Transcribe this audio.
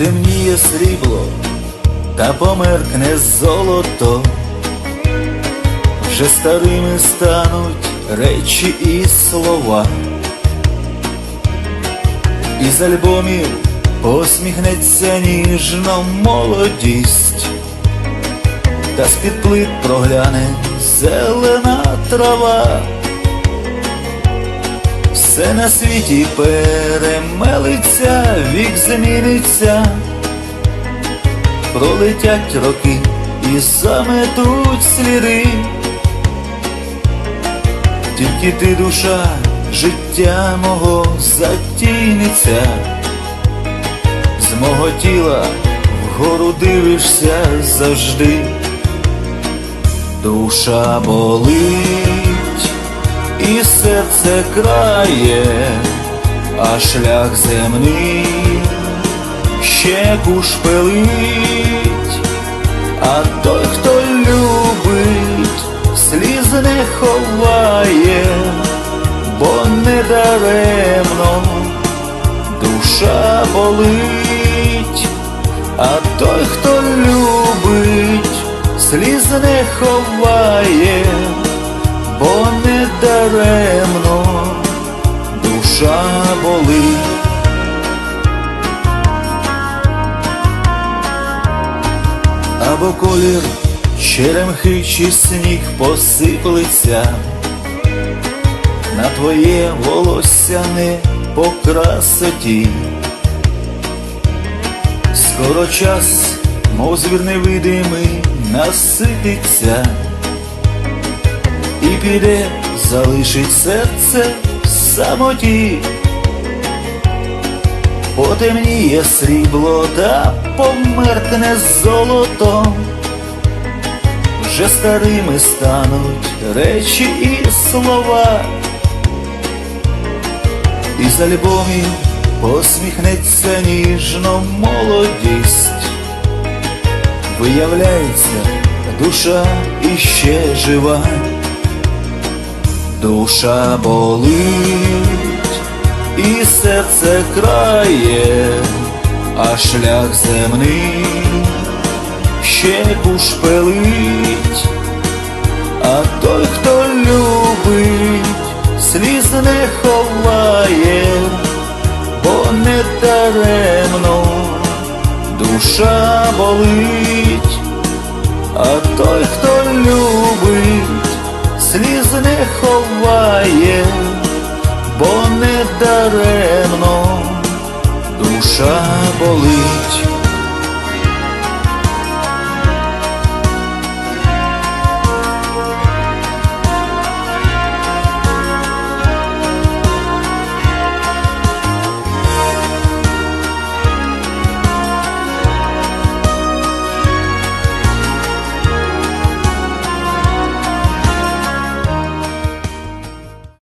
є срібло, та померкне золото, вже старими стануть речі і слова. Із альбомів посміхнеться ніжно молодість, та з-під плит прогляне зелена трава. Все на світі перемелиться, вік зміниться, пролетять роки і заметуть сліди. Тільки ти душа життя мого затійниця, з мого тіла вгору дивишся завжди, душа болить і серце крає, а шлях земний ще кушпелить, а той, хто любить, сліз не ховає, бо не даремно душа болить, а той, хто любить, сліз не ховає Або колір черемхи чи сніг посиплеться, на твоє волосся не по красоті. Скоро час, мов звір невидимий, насититься. І піде, залишить серце в самоті, потемніє срібло та померкне золото, вже старими стануть речі і слова, із альбомів посміхнеться ніжно молодість, виявляється, душа іще жива. Душа болить і серце крає, а шлях земний ще кушпелить, а той, хто любить, сліз не ховає, бо не даремно душа болить, а той, хто любить сліз не ховає, бо не даремно душа болить.